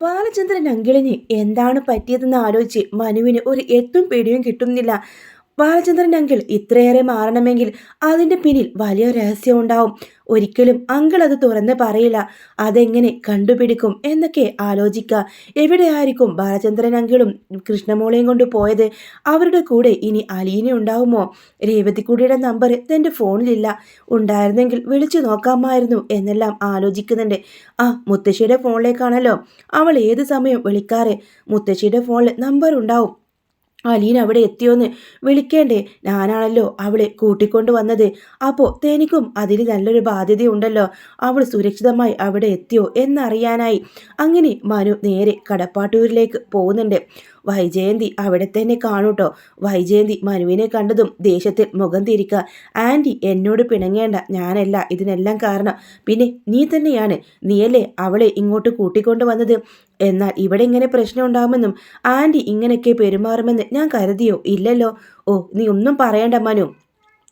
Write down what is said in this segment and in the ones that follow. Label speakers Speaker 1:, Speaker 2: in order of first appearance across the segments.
Speaker 1: ബാലചന്ദ്രൻ അങ്കിളിന് എന്താണ് പറ്റിയതെന്ന് ആലോചിച്ച് മനുവിന് ഒരു എത്തും പേടിയും കിട്ടുന്നില്ല. ബാലചന്ദ്രൻ അങ്കിൾ ഇത്രയേറെ മാറണമെങ്കിൽ അതിന്റെ പിന്നിൽ വലിയ രഹസ്യം ഉണ്ടാവും. ഒരിക്കലും അങ്കിൾ അത് തുറന്ന് പറയില്ല. അതെങ്ങനെ കണ്ടുപിടിക്കും എന്നൊക്കെ ആലോചിക്കുക. എവിടെയായിരിക്കും ബാലചന്ദ്രൻ അങ്കിളും കൃഷ്ണമോളയും കൊണ്ട് പോയത്? അവരുടെ കൂടെ ഇനി അലീന ഉണ്ടാവുമോ? രേവതിക്കുടിയുടെ നമ്പർ തന്റെ ഫോണിലില്ല. ഉണ്ടായിരുന്നെങ്കിൽ വിളിച്ചു നോക്കാമായിരുന്നു എന്നെല്ലാം ആലോചിക്കുന്നുണ്ട്. ആ മുത്തശ്ശിയുടെ ഫോണിലേക്കാണല്ലോ. അവൾ ഏത് സമയം വിളിക്കാറ്? മുത്തശ്ശിയുടെ ഫോണിൽ നമ്പർ ഉണ്ടാവും. അലീന അവിടെ എത്തിയോന്ന് വിളിക്കേണ്ടേ? ഞാനാണല്ലോ അവളെ കൂട്ടിക്കൊണ്ടു വന്നത്. അപ്പോൾ തനിക്കും അതിന് നല്ലൊരു ബാധ്യതയുണ്ടല്ലോ. അവൾ സുരക്ഷിതമായി അവിടെ എത്തിയോ എന്നറിയാനായി. അങ്ങനെ മനു നേരെ കടപ്പാട്ടൂരിലേക്ക് പോകുന്നുണ്ട്. വൈജയന്തി അവിടെ തന്നെ കാണൂട്ടോ. വൈജയന്തി മനുവിനെ കണ്ടതും ദേഷ്യത്തിൽ മുഖം തിരിക്കുക. ആന്റി എന്നോട് പിണങ്ങേണ്ട. ഞാനല്ല ഇതിനെല്ലാം കാരണം. പിന്നെ നീ തന്നെയാണ്. നീയല്ലേ അവളെ ഇങ്ങോട്ട് കൂട്ടിക്കൊണ്ട് വന്നത് എന്നാൽ ഇവിടെ ഇങ്ങനെ പ്രശ്നം ഉണ്ടാകുമെന്നും ആന്റി ഇങ്ങനെയൊക്കെ പെരുമാറുമെന്ന് ഞാൻ കരുതിയോ? ഇല്ലല്ലോ. ഓ നീ ഒന്നും പറയണ്ട മനു.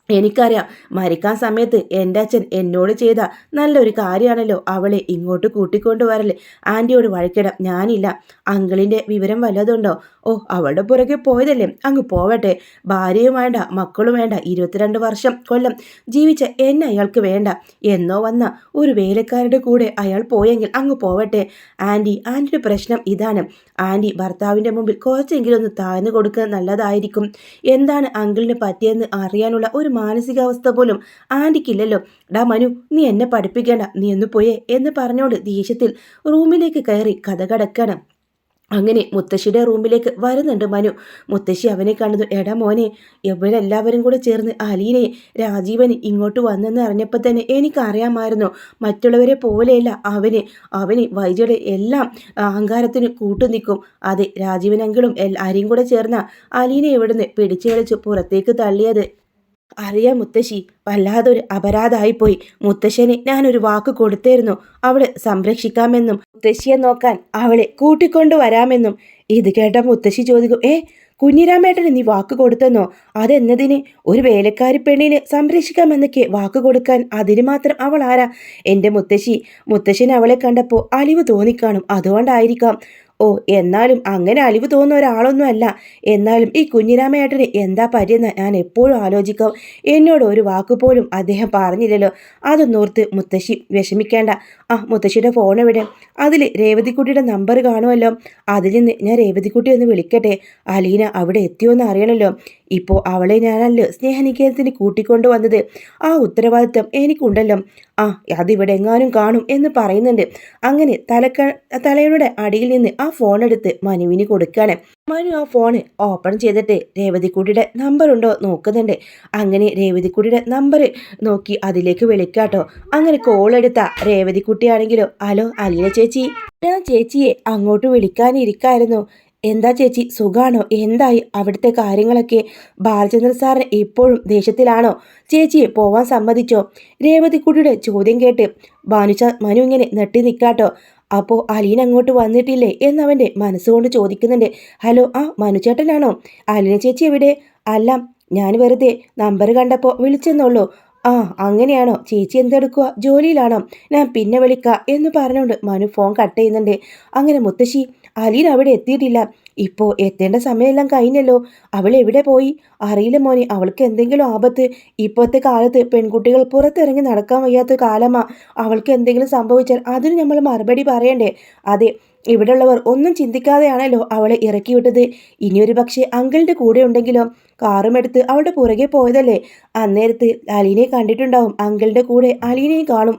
Speaker 1: എനിക്കറിയാം മരിക്കാൻ സമയത്ത് എന്റെ അച്ഛൻ എന്നോട് ചെയ്ത നല്ലൊരു കാര്യമാണല്ലോ അവളെ ഇങ്ങോട്ട് കൂട്ടിക്കൊണ്ടുവരൽ. ആന്റിയോട് വഴക്കിടാം ഞാനില്ല. അങ്കിളിന്റെ വിവരം വല്ലതുണ്ടോ? ഓ അവളുടെ പുറകെ പോയതല്ലേ. അങ്ങ് പോവട്ടെ. ഭാര്യയും വേണ്ട മക്കളും വേണ്ട. ഇരുപത്തിരണ്ട് വർഷം കൊല്ലം ജീവിച്ച എന്നെ അയാൾക്ക് വേണ്ട. എന്നോ വന്ന ഒരു വേലക്കാരുടെ കൂടെ അയാൾ പോയെങ്കിൽ അങ്ങ് പോവട്ടെ. ആന്റി ആന്റിയുടെ പ്രശ്നം ഇതാണ്. ആന്റി ഭർത്താവിന്റെ മുമ്പിൽ കുറച്ചെങ്കിലും ഒന്ന് താഴ്ന്നു കൊടുക്കുന്നത് നല്ലതായിരിക്കും. എന്താണ് അങ്കിളിന് പറ്റിയെന്ന് അറിയാനുള്ള ഒരു മാനസികാവസ്ഥ പോലും ആന്റിക്കില്ലല്ലോ ഡാ മനു നീ എന്നെ പഠിപ്പിക്കേണ്ട നീ ഒന്ന് പോയേ എന്ന് പറഞ്ഞോണ്ട് ദേഷ്യത്തിൽ റൂമിലേക്ക് കയറി കഥ കടക്കണം. അങ്ങനെ മുത്തശ്ശിയുടെ റൂമിലേക്ക് വരുന്നുണ്ട് മനു. മുത്തശ്ശി അവനെ കണ്ടത് എടാ മോനെ ഇവരെല്ലാവരും കൂടെ ചേർന്ന് അലീനെ രാജീവൻ ഇങ്ങോട്ട് വന്നെന്ന് അറിഞ്ഞപ്പോൾ തന്നെ എനിക്കറിയാമായിരുന്നു. മറ്റുള്ളവരെ പോലെയല്ല അവന്. അവന് വൈദ്യയുടെ എല്ലാം അഹങ്കാരത്തിന് കൂട്ടു നിൽക്കും. അതെ രാജീവനെങ്കിലും ആരെയും കൂടെ ചേർന്ന അലീനെ ഇവിടുന്ന് പിടിച്ചു കളിച്ച് പുറത്തേക്ക് തള്ളിയത് അറിയാം മുത്തശ്ശി. വല്ലാതൊരു അപരാധമായിപ്പോയി. മുത്തശ്ശനെ ഞാനൊരു വാക്ക് കൊടുത്തേരുന്നു. അവളെ സംരക്ഷിക്കാമെന്നും മുത്തശ്ശിയെ നോക്കാൻ അവളെ കൂട്ടിക്കൊണ്ടു വരാമെന്നും ഇത് കേട്ട മുത്തശ്ശി ചോദിക്കും ഏ കുഞ്ഞിരാമേട്ടന് നീ വാക്ക് കൊടുത്തെന്നോ? അതെന്നതിന്? ഒരു വേലക്കാരി പെണ്ണിനെ സംരക്ഷിക്കാമെന്നൊക്കെ വാക്ക് കൊടുക്കാൻ അതിന് മാത്രം അവൾ ആരാ? എന്റെ മുത്തശ്ശി മുത്തശ്ശൻ അവളെ കണ്ടപ്പോൾ അലിവ് തോന്നിക്കാണും. അതുകൊണ്ടായിരിക്കാം. ഓ എന്നാലും അങ്ങനെ അലിവ് തോന്നുന്ന ഒരാളൊന്നുമല്ല. എന്നാലും ഈ കുഞ്ഞിരാമേട്ടന് എന്താ പറ്റിയെന്ന് ഞാൻ എപ്പോഴും ആലോചിക്കാം. എന്നോട് ഒരു വാക്കുപോലും അദ്ദേഹം പറഞ്ഞില്ലല്ലോ. അതൊന്നോർത്ത് മുത്തശ്ശി വിഷമിക്കേണ്ട. ആ മുത്തശ്ശിയുടെ ഫോൺ എവിടെ? അതിൽ രേവതിക്കുട്ടിയുടെ നമ്പർ കാണുമല്ലോ. അതിൽ നിന്ന് ഞാൻ രേവതിക്കുട്ടി ഒന്ന് വിളിക്കട്ടെ. അലീന അവിടെ എത്തിയോ എന്ന് അറിയണമല്ലോ ഇപ്പോൾ അവളെ ഞാനല്ലോ സ്നേഹനികേതത്തിന് കൂട്ടിക്കൊണ്ടു വന്നത്? ആ ഉത്തരവാദിത്തം എനിക്കുണ്ടല്ലോ. ആ അതിവിടെ എങ്ങാനും കാണും എന്ന് പറയുന്നുണ്ട്. അങ്ങനെ തലക്ക തലയുടെ അടിയിൽ നിന്ന് ആ ഫോൺ എടുത്ത് മനുവിന് കൊടുക്കുകയാണ് മനു ആ ഫോൺ ഓപ്പൺ ചെയ്തിട്ട് രേവതിക്കുട്ടിയുടെ നമ്പർ ഉണ്ടോ നോക്കുന്നുണ്ട്. അങ്ങനെ രേവതിക്കുട്ടിയുടെ നമ്പർ നോക്കി അതിലേക്ക് വിളിക്കാട്ടോ. അങ്ങനെ കോൾ എടുത്ത രേവതിക്കുട്ടിയാണെങ്കിലോ ഹലോ അലീന ചേച്ചി. ഞാൻ ചേച്ചിയെ അങ്ങോട്ട് വിളിക്കാനിരിക്കായിരുന്നു. എന്താ ചേച്ചി സുഖാണോ? എന്തായി? അവിടുത്തെ കാര്യങ്ങളൊക്കെ? ബാലചന്ദ്ര സാറിന് ഇപ്പോഴും ദേഷ്യത്തിലാണോ? ചേച്ചിയെ പോവാൻ സമ്മതിച്ചോ? രേവതിക്കുട്ടിയുടെ ചോദ്യം കേട്ട് ഭാനുച്ച മനു ഇങ്ങനെ നെട്ടി നിൽക്കാട്ടോ അപ്പോൾ അലീൻ അങ്ങോട്ട് വന്നിട്ടില്ലേ എന്ന് എന്നവന്റെ മനസ്സുകൊണ്ട് ചോദിക്കുന്നുണ്ട്. ഹലോ ആ മനുചേട്ടനാണോ? അലീന ചേച്ചി എവിടെ? അല്ല ഞാൻ വെറുതെ നമ്പർ കണ്ടപ്പോൾ വിളിച്ചെന്നുള്ളൂ. ആ അങ്ങനെയാണോ? ചേച്ചി എന്തെടുക്കുക? ജോലിയിലാണോ? ഞാൻ പിന്നെ വിളിക്കാം എന്ന് പറഞ്ഞുകൊണ്ട് മനു ഫോൺ കട്ട് ചെയ്യുന്നുണ്ട്. അങ്ങനെ മുത്തശ്ശി അലീൻ അവിടെ എത്തിയിട്ടില്ല. ഇപ്പോൾ എത്തേണ്ട സമയമെല്ലാം കഴിഞ്ഞല്ലോ. അവൾ എവിടെ പോയി? അറിയില്ല മോനെ അവൾക്ക് എന്തെങ്കിലും ആപത്ത്. ഇപ്പോഴത്തെ കാലത്ത് പെൺകുട്ടികൾ പുറത്തിറങ്ങി നടക്കാൻ വയ്യാത്ത കാലമാ. അവൾക്ക് എന്തെങ്കിലും സംഭവിച്ചാൽ അതിന് നമ്മൾ മറുപടി പറയണ്ടേ? അതെ ഇവിടെയുള്ളവർ ഒന്നും ചിന്തിക്കാതെയാണല്ലോ അവളെ ഇറക്കി വിട്ടത് ഇനിയൊരു പക്ഷേ അങ്കിളിന്റെ കൂടെ ഉണ്ടെങ്കിലോ? കാറുമെടുത്ത് അവളുടെ പുറകെ പോയതല്ലേ? അന്നേരത്ത് അലീനെ കണ്ടിട്ടുണ്ടാവും. അങ്കിളിന്റെ കൂടെ അലീനെയും കാണും.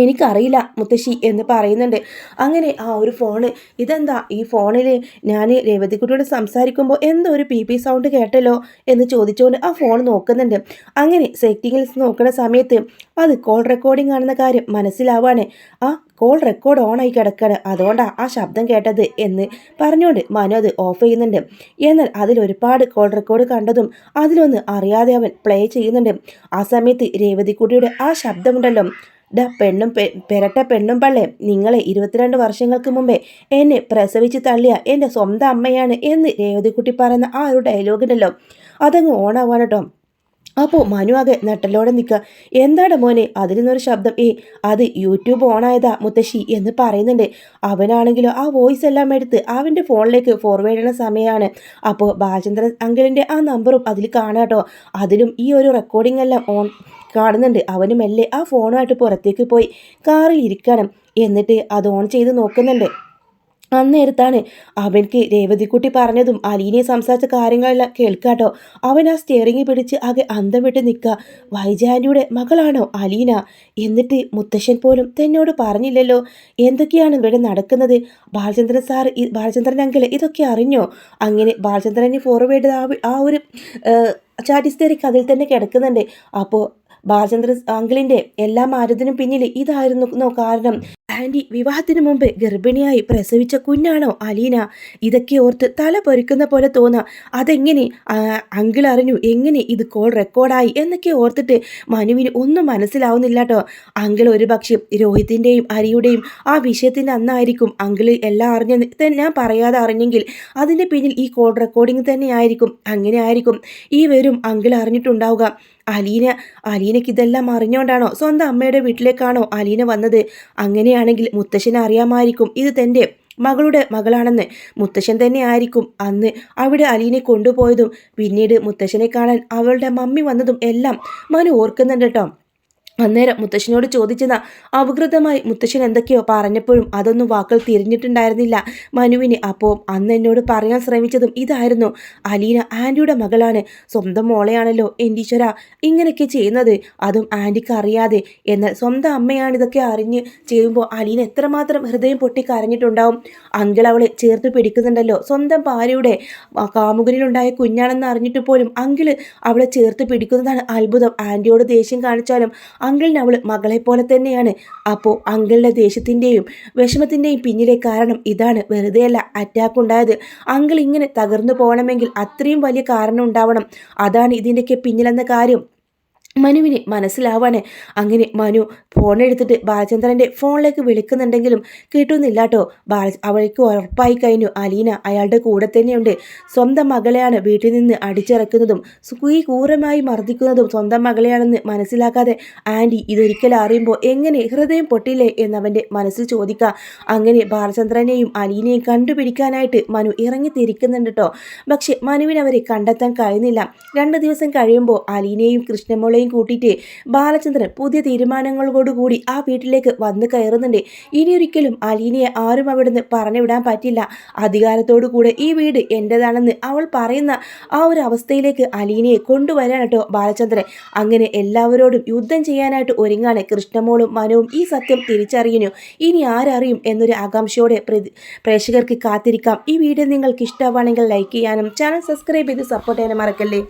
Speaker 1: എനിക്കറിയില്ല മുത്തശ്ശി എന്ന് പറയുന്നുണ്ട്. അങ്ങനെ ആ ഒരു ഫോണ് ഇതെന്താ? ഈ ഫോണിൽ ഞാൻ രേവതിക്കുട്ടിയോട് സംസാരിക്കുമ്പോൾ എന്തോ ഒരു പി പി സൗണ്ട് കേട്ടല്ലോ എന്ന് ചോദിച്ചുകൊണ്ട് ആ ഫോൺ നോക്കുന്നുണ്ട്. അങ്ങനെ സെറ്റിങ്സ് നോക്കുന്ന സമയത്ത് അത് കോൾ റെക്കോർഡിംഗ് ആണെന്ന കാര്യം മനസ്സിലാവാണ്. ആ കോൾ റെക്കോർഡ് ഓണായി കിടക്കാണ്. അതുകൊണ്ടാണ് ആ ശബ്ദം കേട്ടത് എന്ന് പറഞ്ഞുകൊണ്ട് മനു അത് ഓഫ് ചെയ്യുന്നുണ്ട്. എന്നാൽ അതിൽ ഒരുപാട് കോൾ റെക്കോർഡ് കണ്ടതും അതിലൊന്ന് അറിയാതെ അവൻ പ്ലേ ചെയ്യുന്നുണ്ട്. ആ സമയത്ത് രേവതിക്കുട്ടിയുടെ ആ ശബ്ദമുണ്ടല്ലോ. ഡ പെണ്ണും പെരട്ട പെണ്ണും പള്ളേ നിങ്ങളെ ഇരുപത്തിരണ്ട് വർഷങ്ങൾക്ക് മുമ്പേ എന്നെ പ്രസവിച്ച് തള്ളിയ എന്റെ സ്വന്തം അമ്മയാണ് എന്ന് രേവതിക്കുട്ടി പറയുന്ന ആ ഒരു ഡയലോഗിനല്ലോ അതങ്ങ് ഓണാവാണ് കേട്ടോ അപ്പോൾ മനു ആകെ നട്ടലോടെ നിൽക്കുക എന്താണ് മോനെ അതിൽ നിന്നൊരു ശബ്ദം. ഏ അത് യൂട്യൂബ് ഓണായതാ മുത്തശ്ശി എന്ന് പറയുന്നുണ്ട്. അവനാണെങ്കിലോ ആ വോയിസ് എല്ലാം എടുത്ത് അവന്റെ ഫോണിലേക്ക് ഫോർവേഡ് ചെയ്യുന്ന സമയമാണ് അപ്പോൾ ബാലചന്ദ്രൻ അങ്കിളിന്റെ ആ നമ്പറും അതിൽ കാണാട്ടോ അതിലും ഈ ഒരു റെക്കോർഡിംഗ് എല്ലാം ഓൺ കാണുന്നുണ്ട്. അവന് മെല്ലെ ആ ഫോണുമായിട്ട് പുറത്തേക്ക് പോയി കാറിൽ ഇരിക്കണം എന്നിട്ട് അത് ഓൺ ചെയ്ത് നോക്കുന്നുണ്ട്. അന്നേരത്താണ് അവൻക്ക് രേവതിക്കുട്ടി പറഞ്ഞതും അലീനെ സംസാരിച്ച കാര്യങ്ങളെല്ലാം കേൾക്കാട്ടോ. അവൻ ആ സ്റ്റിയറിംഗ് പിടിച്ച് ആകെ അന്തം വിട്ട് നിൽക്കുക. വൈജാന്റിയുടെ മകളാണോ അലീന? എന്നിട്ട് മുത്തശ്ശൻ പോലും തന്നോട് പറഞ്ഞില്ലല്ലോ. എന്തൊക്കെയാണ് ഇവിടെ നടക്കുന്നത്? ബാലചന്ദ്രൻ സാർ ബാലചന്ദ്രൻ അങ്കിൾ ഇതൊക്കെ അറിഞ്ഞോ? അങ്ങനെ ബാലചന്ദ്രനെ ഫോർവേഡ് ആ ഒരു ചാറ്റിസ്തേരിക്ക് അതിൽ തന്നെ കിടക്കുന്നുണ്ട്. അപ്പോൾ ബാലചന്ദ്രൻ അങ്കിളിന്റെ എല്ലാ മാരതിനും പിന്നിൽ ഇതായിരുന്നു കാരണം. ആന്റി വിവാഹത്തിന് മുമ്പ് ഗർഭിണിയായി പ്രസവിച്ച കുഞ്ഞാണോ അലീന? ഇതൊക്കെ ഓർത്ത് തല പൊരിക്കുന്ന പോലെ തോന്നാം. അതെങ്ങനെ? അങ്കിൾ അറിഞ്ഞു എങ്ങനെ ഇത് കോൾ റെക്കോർഡായി എന്നൊക്കെ ഓർത്തിട്ട് മനുവിന് ഒന്നും മനസ്സിലാവുന്നില്ല കേട്ടോ അങ്കിൾ ഒരു പക്ഷേ രോഹിത്തിന്റെയും അരിയുടെയും ആ വിഷയത്തിന്റെ അന്നായിരിക്കും അങ്കിൾ എല്ലാം അറിഞ്ഞ ഞാൻ പറയാതെ അറിഞ്ഞെങ്കിൽ അതിന്റെ പിന്നിൽ ഈ കോൾ റെക്കോർഡിംഗ് തന്നെയായിരിക്കും അങ്ങനെ ആയിരിക്കും. ഈ വരും അങ്കിൾ അറിഞ്ഞിട്ടുണ്ടാവുക. അലീന അലീനയ്ക്ക് ഇതെല്ലാം അറിഞ്ഞുകൊണ്ടാണോ സ്വന്തം അമ്മയുടെ വീട്ടിലേക്കാണോ അലീന വന്നത്? അങ്ങനെയാണെങ്കിൽ മുത്തശ്ശൻ അറിയാമായിരിക്കും ഇത് തന്റെ മകളുടെ മകളാണെന്ന്. മുത്തശ്ശൻ തന്നെ ആയിരിക്കും അന്ന് അവിടെ അലീനെ കൊണ്ടുപോയതും. പിന്നീട് മുത്തശ്ശനെ കാണാൻ അവളുടെ മമ്മി വന്നതും എല്ലാം മനു ഓർക്കുന്നുണ്ട് കേട്ടോ. അന്നേരം മുത്തശ്ശനോട് ചോദിച്ചത് അവകൃതമായി മുത്തശ്ശൻ എന്തൊക്കെയോ പറഞ്ഞപ്പോഴും അതൊന്നും വാക്കുകൾ തിരിഞ്ഞിട്ടുണ്ടായിരുന്നില്ല. മനുവിന് അപ്പോൾ അന്ന് എന്നോട് പറയാൻ ശ്രമിച്ചതും ഇതായിരുന്നു. അലീന ആന്റിയുടെ മകളാണ്. സ്വന്തം മോളെയാണല്ലോ എന്റീശ്വര. ഇങ്ങനെയൊക്കെ ചെയ്യുന്നത് അതും ആന്റിക്ക് അറിയാതെ. എന്നാൽ സ്വന്തം അമ്മയാണ് ഇതൊക്കെ അറിഞ്ഞ് ചെയ്യുമ്പോൾ അലീന എത്രമാത്രം ഹൃദയം പൊട്ടി കരഞ്ഞിട്ടുണ്ടാവും. അങ്കിൾ അവളെ ചേർത്ത് പിടിക്കുന്നുണ്ടല്ലോ. സ്വന്തം ഭാര്യയുടെ കാമുകനിലുണ്ടായ കുഞ്ഞാണെന്ന് അറിഞ്ഞിട്ട് പോലും അങ്കിൾ അവളെ ചേർത്ത് പിടിക്കുന്നതാണ് അത്ഭുതം. ആന്റിയോട് ദേഷ്യം കാണിച്ചാലും അങ്കിളിന് അവൾ മകളെ പോലെ തന്നെയാണ്. അപ്പോൾ അങ്കിളിന്റെ ദേഷ്യത്തിന്റെയും വിഷമത്തിന്റെയും പിന്നിലെ കാരണം ഇതാണ്. വെറുതെയല്ല അറ്റാക്ക് ഉണ്ടായത്. അങ്കിൾ ഇങ്ങനെ തകർന്നു പോകണമെങ്കിൽ അത്രയും വലിയ കാരണം ഉണ്ടാവണം. അതാണ് ഇതിന്റെയൊക്കെ പിന്നിലെന്ന കാര്യം. മനുവിന് മനസ്സിലാവാണ്. അങ്ങനെ മനു ഫോൺ എടുത്തിട്ട് ബാലചന്ദ്രന്റെ ഫോണിലേക്ക് വിളിക്കുന്നുണ്ടെങ്കിലും കിട്ടുന്നില്ല കേട്ടോ ബാല അവൾക്ക് ഉറപ്പായി കഴിഞ്ഞു. അലീന അയാളുടെ കൂടെ തന്നെയുണ്ട്. സ്വന്തം മകളെയാണ് വീട്ടിൽ നിന്ന് അടിച്ചിറക്കുന്നതും ഈ ക്രൂരമായി മർദ്ദിക്കുന്നതും സ്വന്തം മകളെയാണെന്ന് മനസ്സിലാക്കാതെ ആന്റി ഇതൊരിക്കലും അറിയുമ്പോൾ എങ്ങനെ ഹൃദയം പൊട്ടില്ലേ? എന്നവന്റെ മനസ്സിൽ ചോദിക്കുക അങ്ങനെ ബാലചന്ദ്രനെയും അലീനയും കണ്ടുപിടിക്കാനായിട്ട് മനു ഇറങ്ങി തിരിക്കുന്നുണ്ട് കേട്ടോ പക്ഷെ മനുവിന് അവരെ കണ്ടെത്താൻ കഴിയുന്നില്ല. രണ്ട് ദിവസം കഴിയുമ്പോൾ അലീനയും കൃഷ്ണമോളെയും മക്കളെയും കൂട്ടിയിട്ട് ബാലചന്ദ്രൻ പുതിയ തീരുമാനങ്ങളോടുകൂടി ആ വീട്ടിലേക്ക് വന്ന് കയറുന്നുണ്ട്. ഇനിയൊരിക്കലും അലീനയെ ആരും അവിടുന്ന് പറഞ്ഞുവിടാൻ പറ്റില്ല. അധികാരത്തോടു കൂടെ ഈ വീട് എന്റെതാണെന്ന് അവൾ പറയുന്ന ആ ഒരു അവസ്ഥയിലേക്ക് അലീനയെ കൊണ്ടുവരാൻ കേട്ടോ ബാലചന്ദ്രൻ. അങ്ങനെ എല്ലാവരോടും യുദ്ധം ചെയ്യാനായിട്ട് ഒരുങ്ങാണ് കൃഷ്ണമോളും മനുവും ഈ സത്യം തിരിച്ചറിയുന്നു. ഇനി ആരറിയും എന്നൊരു ആകാംക്ഷയോടെ പ്രേക്ഷകർക്ക് കാത്തിരിക്കാം. ഈ വീഡിയോ നിങ്ങൾക്ക് ഇഷ്ടമാണെങ്കിൽ ലൈക്ക് ചെയ്യാനും ചാനൽ സബ്സ്ക്രൈബ് ചെയ്ത് സപ്പോർട്ട് ചെയ്യാനും മറക്കല്ലേ?